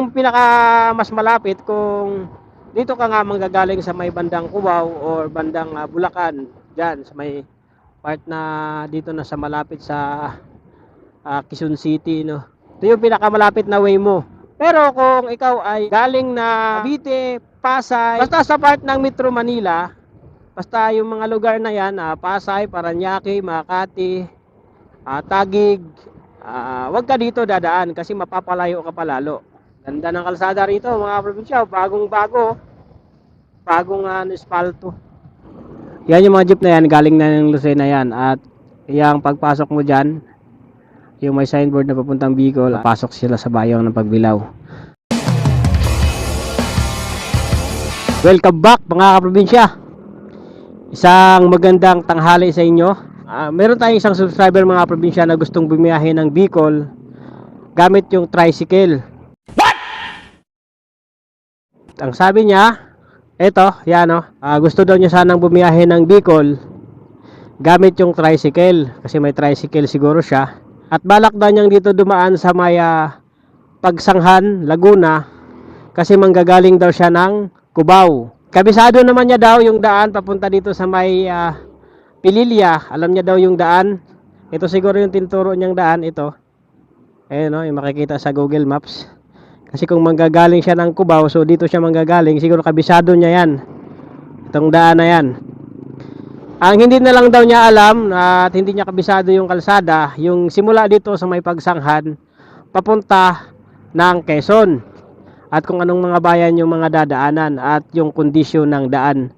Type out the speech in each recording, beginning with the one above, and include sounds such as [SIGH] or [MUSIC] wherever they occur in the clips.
yung pinaka mas malapit kung dito ka nga manggagaling sa may bandang Cubao or bandang ah, Bulacan, diyan sa may part na dito na sa malapit sa ah, Quezon City, no. Ito yung pinakamalapit na way mo. Pero kung ikaw ay galing na Cavite, Pasay, basta sa part ng Metro Manila, basta yung mga lugar na yan, ah, Pasay, Paranaque, Makati, ah, Tagig, ah, wag ka dito dadaan kasi mapapalayo ka palalo. Ganda ng kalsada rito mga probinsya, bagong bago. Bagong uh, espalto. Yan yung mga jeep na yan, galing na ng Lucena yan. At yung pagpasok mo dyan, yung may signboard na papuntang Bicol, pasok sila sa bayong ng Pagbilaw. Welcome back mga kaprobinsya. Isang magandang tanghali sa inyo. Ah, meron tayong isang subscriber mga probinsya na gustong bumiyahe ng Bicol gamit yung tricycle. Ang sabi niya, eto, yan o, ah, gusto daw niya sanang bumiyahe ng Bicol gamit yung tricycle kasi may tricycle siguro siya. At balak daw niyang dito dumaan sa may ah, Pagsanghan, Laguna kasi manggagaling daw siya ng Cubao. Kabisado naman niya daw yung daan papunta dito sa may ah, Pililya. Alam niya daw yung daan. Ito siguro yung tinturo niyang daan ito. Ayun no, yung makikita sa Google Maps. Kasi kung manggagaling siya ng Cubao, so dito siya manggagaling, siguro kabisado niya yan. Itong daan na yan. Ang hindi na lang daw niya alam at hindi niya kabisado yung kalsada, yung simula dito sa may pagsanghan, papunta ng Quezon. At kung anong mga bayan yung mga dadaanan at yung kondisyon ng daan.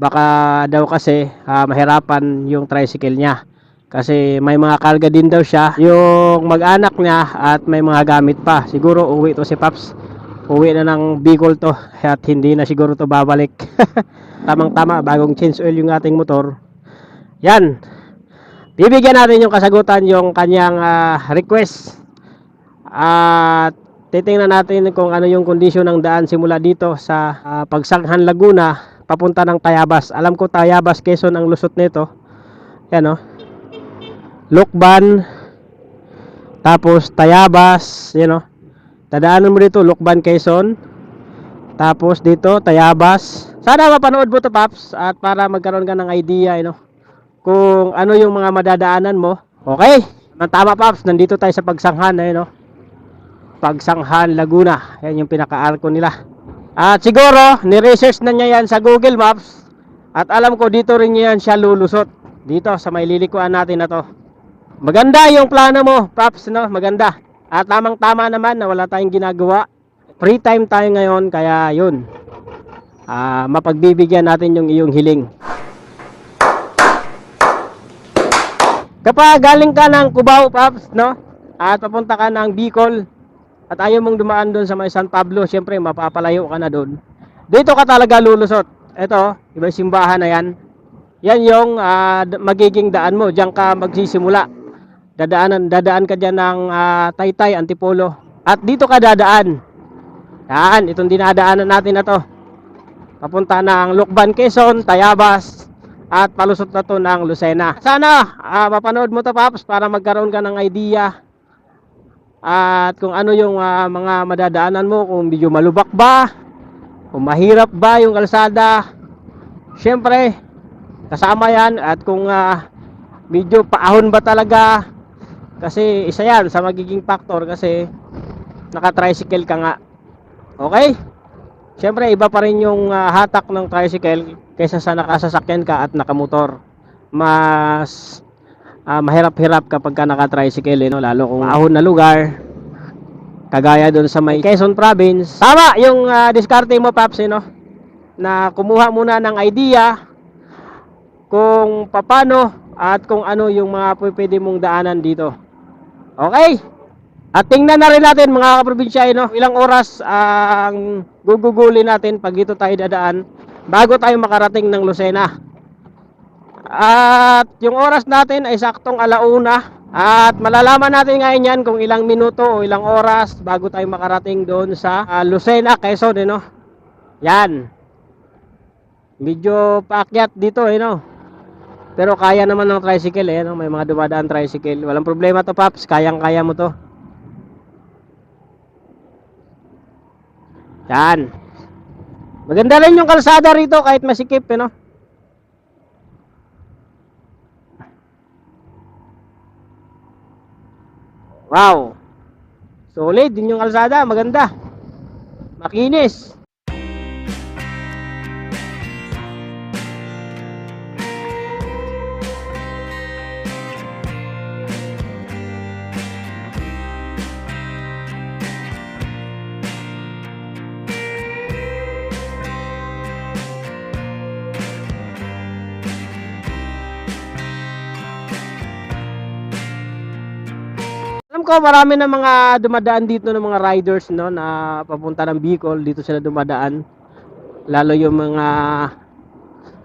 Baka daw kasi ah, mahirapan yung tricycle niya. Kasi may mga karga din daw siya. Yung mag-anak niya at may mga gamit pa. Siguro uwi to si Paps. Uwi na ng Bicol to. At hindi na siguro to babalik. [LAUGHS] Tamang tama, bagong change oil yung ating motor. Yan. Bibigyan natin yung kasagutan yung kanyang ah, request. At titingnan natin kung ano yung kondisyon ng daan simula dito sa ah, Pagsanghan Laguna papunta ng Tayabas. Alam ko Tayabas Quezon ang lusot nito. Yan oh. Lukban tapos Tayabas, you know. Tadaanan mo dito Lukban Quezon. Tapos dito Tayabas. Sana mapanood mo to Paps at para magkaroon ka ng idea, you know, kung ano yung mga madadaanan mo. Okay? Tama Paps, nandito tayo sa Pagsanghan, eh, no? Pagsanghan Laguna. Yan yung pinaka-arko nila. At siguro, ni-research na niya yan sa Google Maps. At alam ko dito rin niya yan siya lulusot. Dito sa may lilikuan natin na to. Maganda yung plano mo, Paps, no? Maganda. At tamang-tama naman na wala tayong ginagawa. Free time tayo ngayon, kaya yun. Ah, mapagbibigyan natin yung iyong hiling. Kapag galing ka ng Cubao, Paps, no? At papunta ka ng Bicol, at ayaw mong dumaan doon sa may San Pablo, syempre mapapalayo ka na doon. Dito ka talaga lulusot. Ito, iba yung simbahan na yan. Yan yung d- magiging daan mo. Diyan ka magsisimula. Dadaanan, dadaan ka dyan ng ah, Taytay, Antipolo. At dito ka dadaan. Yan, itong dinadaanan natin na to. Papunta ng Lukban, Quezon, Tayabas, at palusot na to ng Lucena. Sana ah, mapanood mo to Paps para magkaroon ka ng idea at kung ano yung ah, mga madadaanan mo, kung medyo malubak ba, kung mahirap ba yung kalsada. Syempre, kasama yan at kung ah, medyo paahon ba talaga kasi isa yan sa magiging factor kasi naka-tricycle ka nga. Okay? Syempre, iba pa rin yung ah, hatak ng tricycle kaysa sa nakasasakyan ka at nakamotor. Mas ah, mahirap-hirap kapag ka naka-tricycle, eh, no? lalo kung ahon na lugar. Kagaya doon sa may Quezon Province. Tama yung ah, diskarte mo, Paps, eh, no? na kumuha muna ng idea kung papano at kung ano yung mga pwede mong daanan dito. Okay? At tingnan na rin natin mga kaprobinsya, no? ilang oras ang gugugulin natin pag dito tayo dadaan bago tayo makarating ng Lucena. At yung oras natin ay saktong alauna. At malalaman natin ngayon yan kung ilang minuto o ilang oras bago tayo makarating doon sa ah, Lucena, Quezon, eh, no? Yan. Medyo paakyat dito, eh, no? Pero kaya naman ng tricycle, eh, no? May mga dumadaan tricycle. Walang problema to, Paps. Kayang-kaya mo to. Yan. Maganda rin yung kalsada rito kahit masikip, eh, no? Wow. Solid din yung kalsada, maganda. Makinis. Ko marami na mga dumadaan dito ng mga riders no na papunta ng Bicol dito sila dumadaan. Lalo yung mga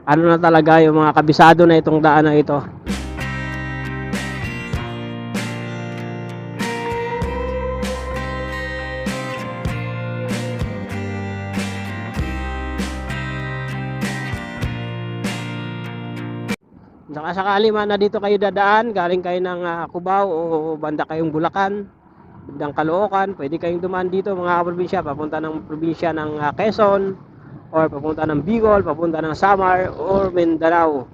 ano na talaga yung mga kabisado na itong daan na ito. Saka sakali man na dito kayo dadaan, galing kayo ng ah, Cubao o banda kayong Bulacan, bandang Caloocan, pwede kayong dumaan dito mga probinsya, papunta ng probinsya ng ah, Quezon, or papunta ng Bicol, papunta ng Samar, or Mindanao.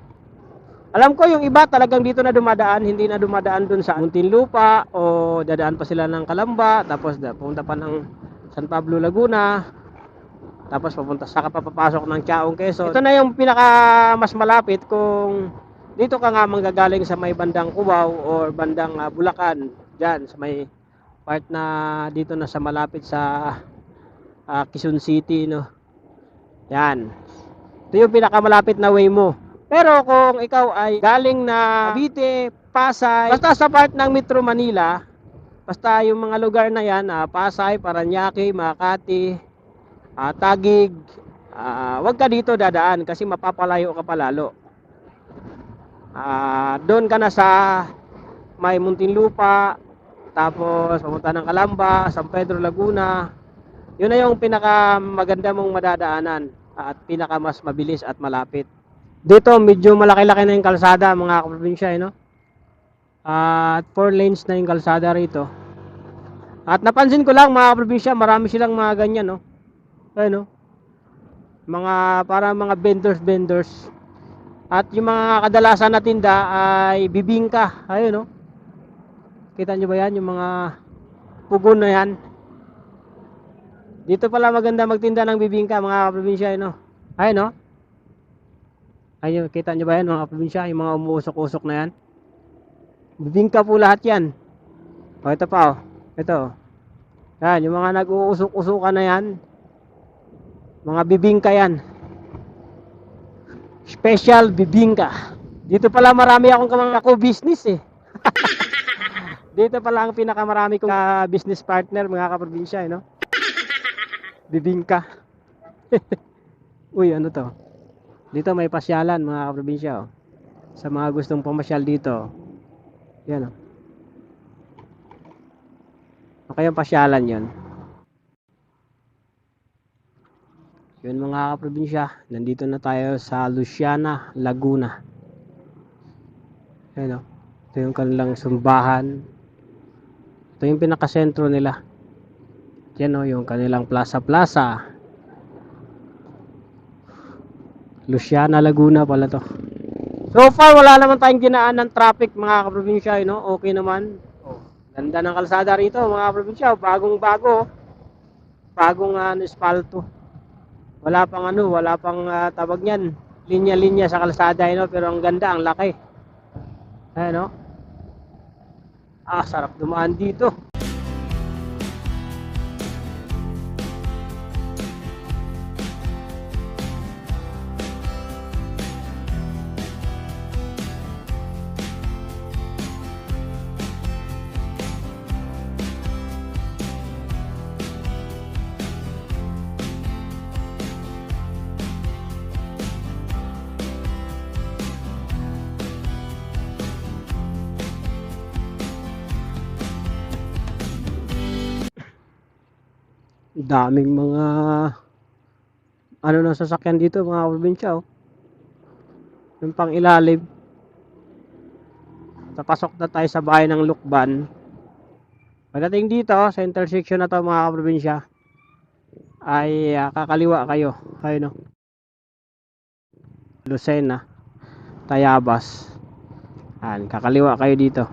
Alam ko yung iba talagang dito na dumadaan, hindi na dumadaan dun sa Muntinlupa o dadaan pa sila ng Kalamba, tapos pupunta pa ng San Pablo, Laguna, tapos papunta sa papapasok ng Chaong Quezon. Ito na yung pinaka mas malapit kung dito ka nga manggagaling sa may bandang Cubao or bandang ah, Bulacan, diyan sa may part na dito na sa malapit sa ah, Quezon City, no. Yan. Ito yung pinakamalapit na way mo. Pero kung ikaw ay galing na Cavite, Pasay, basta sa part ng Metro Manila, basta yung mga lugar na yan, ah, Pasay, Paranaque, Makati, ah, Tagig, ah, wag ka dito dadaan kasi mapapalayo ka pa Ah, doon ka na sa may Muntinlupa, tapos papunta ng Calamba, San Pedro Laguna. Yun na yung pinaka maganda mong madadaanan at pinaka mas mabilis at malapit. Dito medyo malaki-laki na yung kalsada mga kaprobinsya, eh, no? At four lanes na yung kalsada rito. At napansin ko lang mga kaprobinsya, marami silang mga ganyan, no? Ayun, no? Mga para mga vendors vendors. At yung mga kadalasan na tinda ay bibingka. Ayun, no? Kita nyo ba yan? Yung mga pugon na yan. Dito pala maganda magtinda ng bibingka, mga kaprobinsya, no? Ayun, no? Ayun, kita nyo ba yan, mga kaprobinsya? Yung mga umuusok-usok na yan. Bibingka po lahat yan. O, ito pa, oh. Ito, oh. Yan, yung mga nag-uusok-usukan na yan. Mga bibingka yan. Special bibingka. Dito pala marami akong kamang ako business eh. [LAUGHS] Dito pala ang pinakamarami kong ah, business partner mga kaprobinsya, eh, no? [LAUGHS] Bibingka. [LAUGHS] Uy, ano to? Dito may pasyalan mga kaprobinsya, oh. Sa mga gustong pamasyal dito. Yan, oh. Okay yung pasyalan yon. Yun mga kaprobinsya, nandito na tayo sa Luciana, Laguna. Ayan o. Ito yung kanilang sumbahan. Ito yung pinakasentro nila. Yan o, yung kanilang plaza-plaza. Luciana, Laguna pala to. So far, wala naman tayong ginaan ng traffic mga kaprobinsya, you know? okay naman. Oh, ganda ng kalsada rito mga kaprobinsya, bagong bago. Bagong uh, espalto. Wala pang ano, wala pang ah, tawag niyan, linya-linya sa kalsada, you know? pero ang ganda, ang laki. Ayan, no? Ah, sarap dumaan dito. Daming mga ano na sasakyan dito mga probinsya oh. yung pang ilalim tapasok na tayo sa bahay ng Lukban pagdating dito sa intersection na to mga probinsya ay ah, kakaliwa kayo. Ayun no. Lucena, Tayabas. Yan, kakaliwa kayo dito.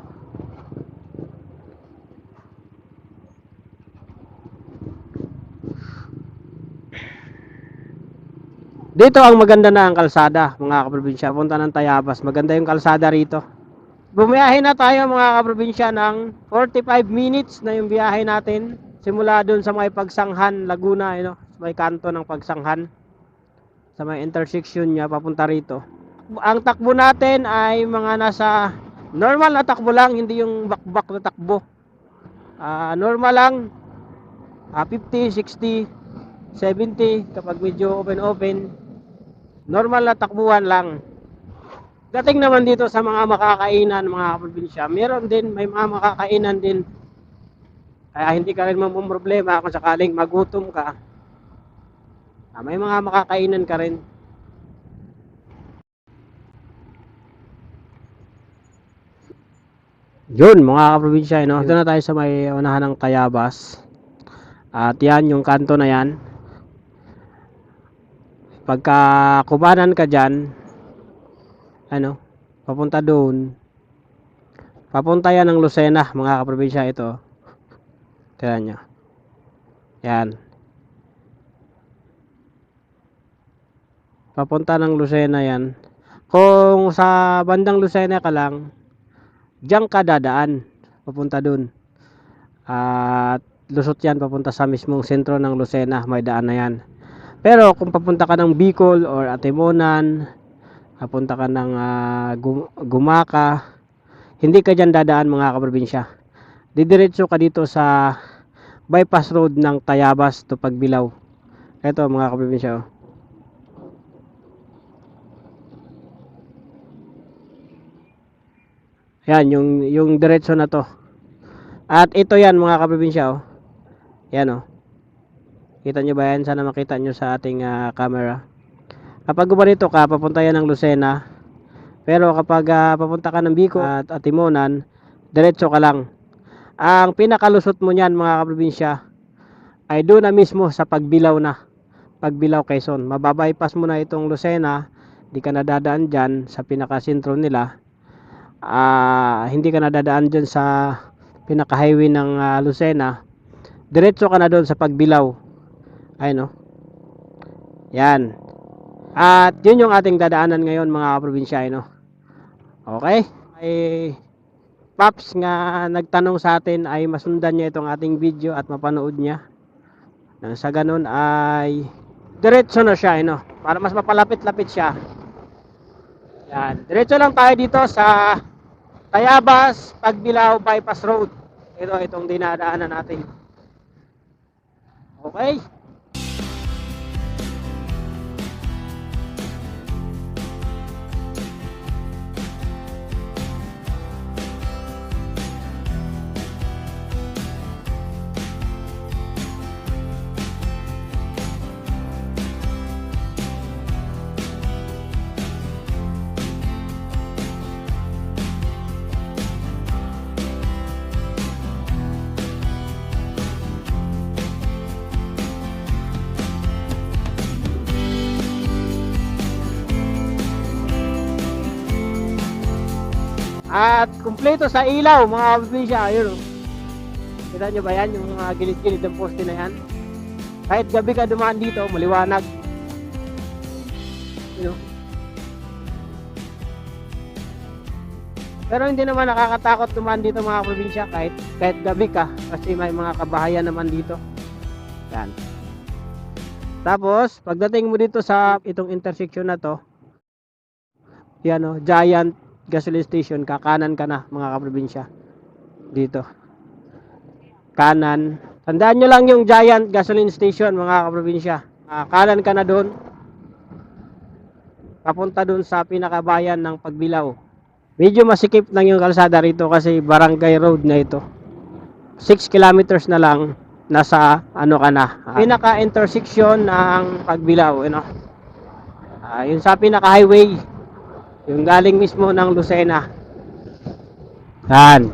Dito ang maganda na ang kalsada, mga kaprobinsya. Punta ng Tayabas. Maganda yung kalsada rito. Bumiyahe na tayo mga kaprobinsya ng 45 minutes na yung biyahe natin. Simula doon sa may Pagsanghan, Laguna, you know, sa may kanto ng Pagsanghan. Sa may intersection niya, papunta rito. Ang takbo natin ay mga nasa normal na takbo lang, hindi yung bakbak na takbo. Ah, normal lang. Ah, 50, 60, 70 kapag medyo open-open. Normal na takbuhan lang. Dating naman dito sa mga makakainan, mga probinsya, meron din, may mga makakainan din. Kaya hindi ka rin problema kung sakaling magutom ka. Ah, may mga makakainan ka rin. Yun, mga kaprobinsya, no? Dito na tayo sa may unahan ng Tayabas. At yan, yung kanto na yan. Pagka kubanan ka dyan, ano, papunta doon. Papunta yan ng Lucena, mga kaprobinsya ito. Tignan nyo. Yan. Papunta ng Lucena yan. Kung sa bandang Lucena ka lang, diyan ka dadaan. Papunta doon. At lusot yan papunta sa mismong sentro ng Lucena. May daan na yan. Pero kung papunta ka ng Bicol or Atimonan, papunta ka ng ah, Gum- Gumaka, hindi ka dyan dadaan mga kaprobinsya. Didiretso ka dito sa bypass road ng Tayabas to Pagbilao. Ito mga kaprobinsya. Oh. Yan, yung, yung diretso na to. At ito yan mga kaprobinsya. Oh. Yan oh. Kita nyo ba yan? Sana makita nyo sa ating ah, camera. Kapag gumanito ka, papunta yan ng Lucena. Pero kapag ah, papunta ka ng Bicol at Atimonan, diretso ka lang. Ang pinakalusot mo niyan mga kaprobinsya ay doon na mismo sa Pagbilaw na. Pagbilaw Quezon. Mababypass mo na itong Lucena, di ka nadadaan dyan sa pinakasentro nila. Ah, hindi ka nadadaan dyan sa pinaka-highway ng ah, Lucena. Diretso ka na doon sa Pagbilaw. Ay no. Yan. At yun yung ating dadaanan ngayon mga kaprobinsya, no. Okay? Ay Paps nga nagtanong sa atin ay masundan niya itong ating video at mapanood niya. Nang sa ganun ay diretso na siya, no. Para mas mapalapit-lapit siya. Yan. Diretso lang tayo dito sa Tayabas, Pagbilao Bypass Road. Ito itong dinadaanan natin. Okay? At kumpleto sa ilaw mga probinsya, ayun oh. Kita nyo ba yan, yung mga gilid-gilid ng poste na yan? Kahit gabi ka dumaan dito, maliwanag. You know? Pero hindi naman nakakatakot dumaan dito mga probinsya kahit kahit gabi ka kasi may mga kabahayan naman dito. Yan. Tapos, pagdating mo dito sa itong intersection na to, yan o, giant gasoline station, kakanan ka na mga kaprobinsya. Dito. Kanan. Tandaan nyo lang yung giant gasoline station mga kaprobinsya. Ah, kanan ka na doon. Papunta doon sa pinakabayan ng Pagbilao. Medyo masikip lang yung kalsada rito kasi barangay road na ito. 6 kilometers na lang nasa ano ka na. ah, pinaka intersection ng Pagbilao, you know. Ah, yun sa pinaka highway yung galing mismo ng Lucena. Yan.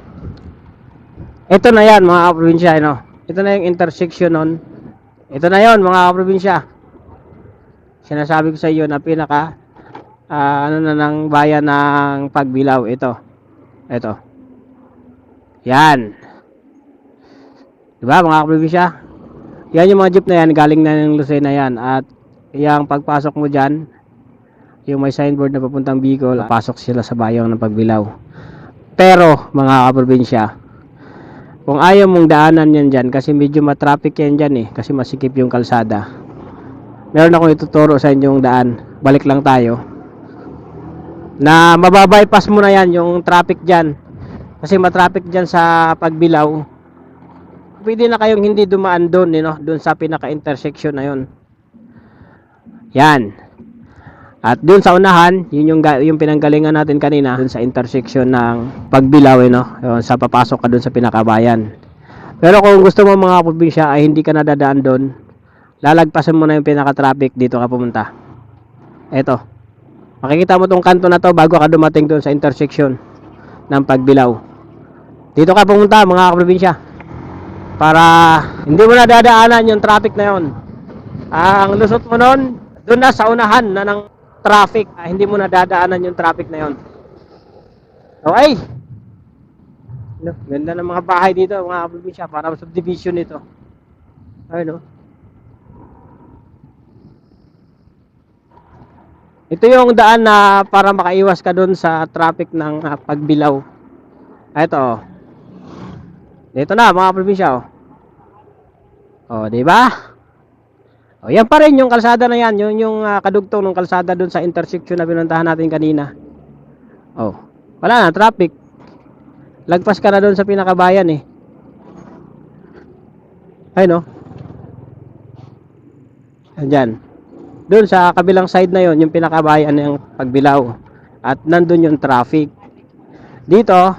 Ito na yan mga probinsya, no? Ito na yung intersection nun. Ito na yon mga kaprobinsya. Sinasabi ko sa iyo na pinaka ah, ano na ng bayan ng Pagbilao. Ito. Ito. Yan. Diba mga kaprobinsya? Yan yung mga jeep na yan. Galing na ng Lucena yan. At yung pagpasok mo dyan, yung may signboard na papuntang Bicol, pasok sila sa bayang ng Pagbilao. Pero mga kaprobinsya, kung ayaw mong daanan yan dyan, kasi medyo matraffic yan dyan eh, kasi masikip yung kalsada. Meron akong ituturo sa inyong daan. Balik lang tayo. Na mababypass mo na yan yung traffic dyan. Kasi matraffic dyan sa pagbilaw. Pwede na kayong hindi dumaan doon, eh, no? doon sa pinaka-intersection na yon. Yan. At doon sa unahan, yun yung, yung pinanggalingan natin kanina, doon sa intersection ng pagbilaw, eh, no? Yun, sa papasok ka doon sa pinakabayan. Pero kung gusto mo mga probinsya ay hindi ka nadadaan doon, lalagpasan mo na yung pinaka-traffic dito ka pumunta. Eto. Makikita mo tong kanto na to bago ka dumating doon sa intersection ng pagbilaw. Dito ka pumunta mga probinsya. Para hindi mo na dadaanan yung traffic na yon. Ang lusot mo nun, doon na sa unahan na ng traffic. Ah, hindi mo na dadaanan yung traffic na yon. Okay. No, ganda ng mga bahay dito, mga probinsya, para subdivision nito. Ayun, no. Ito yung daan na para makaiwas ka doon sa traffic ng ah, pagbilaw. Ah, Ito. oh. Dito na mga probinsya oh. Oh, di ba? Oh, yan pa rin yung kalsada na yan, yun yung ah, kadugtong ng kalsada doon sa intersection na pinuntahan natin kanina. Oh, wala na traffic. Lagpas ka na doon sa pinakabayan eh. Ay no. Andyan. Doon sa kabilang side na yon yung pinakabayan ng pagbilaw. At nandun yung traffic. Dito,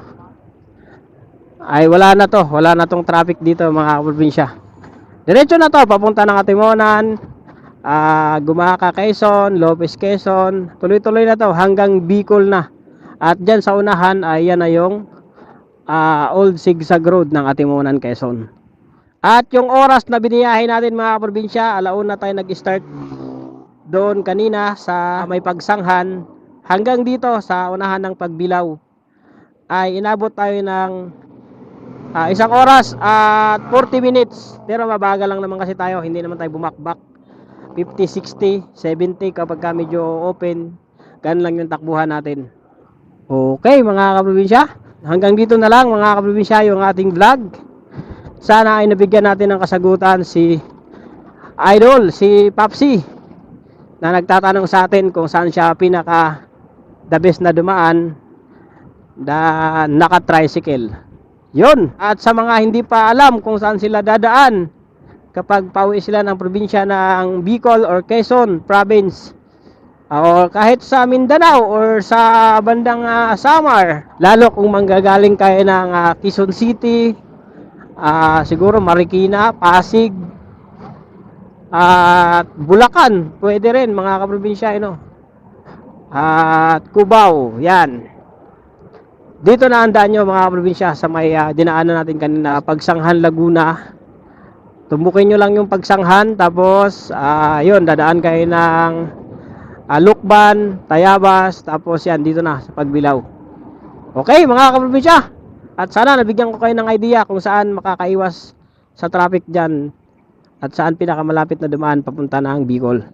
ay wala na to. Wala na tong traffic dito mga probinsya. Diretso na to, papunta ng Atimonan, ah Gumaka, Quezon, Lopez, Quezon. Tuloy-tuloy na to hanggang Bicol na. At dyan sa unahan ay yan na yung ah, Old Sigsag Road ng Atimonan, Quezon. At yung oras na biniyahin natin mga probinsya, alauna tayo nag-start doon kanina sa may pagsanghan hanggang dito sa unahan ng pagbilaw ay inabot tayo ng ah, isang oras at 40 minutes. Pero mabagal lang naman kasi tayo. Hindi naman tayo bumakbak. 50, 60, 70 kapag ka medyo open ganun lang yung takbuhan natin. Okay mga kaprobinsya. Hanggang dito na lang mga kaprobinsya yung ating vlog. Sana ay nabigyan natin ng kasagutan si idol si Papsi na nagtatanong sa atin kung saan siya pinaka the best na dumaan na naka tricycle yun at sa mga hindi pa alam kung saan sila dadaan kapag pauwi sila ng probinsya ng Bicol or Quezon province o kahit sa Mindanao or sa bandang ah, Samar lalo kung manggagaling kayo ng ah, Quezon City ah, siguro Marikina, Pasig at Bulacan, pwede rin mga kaprobinsya, no? At Cubao, yan. Dito na ang daan nyo mga kaprobinsya sa may ah, dinaanan natin kanina, Pagsanghan Laguna. Tumbukin nyo lang yung Pagsanghan, tapos, ah, yun, dadaan kayo ng ah, Lukban, Tayabas, tapos yan, dito na sa Pagbilaw. Okay, mga kaprobinsya. At sana nabigyan ko kayo ng idea kung saan makakaiwas sa traffic dyan at saan pinakamalapit na dumaan papunta ng Bicol.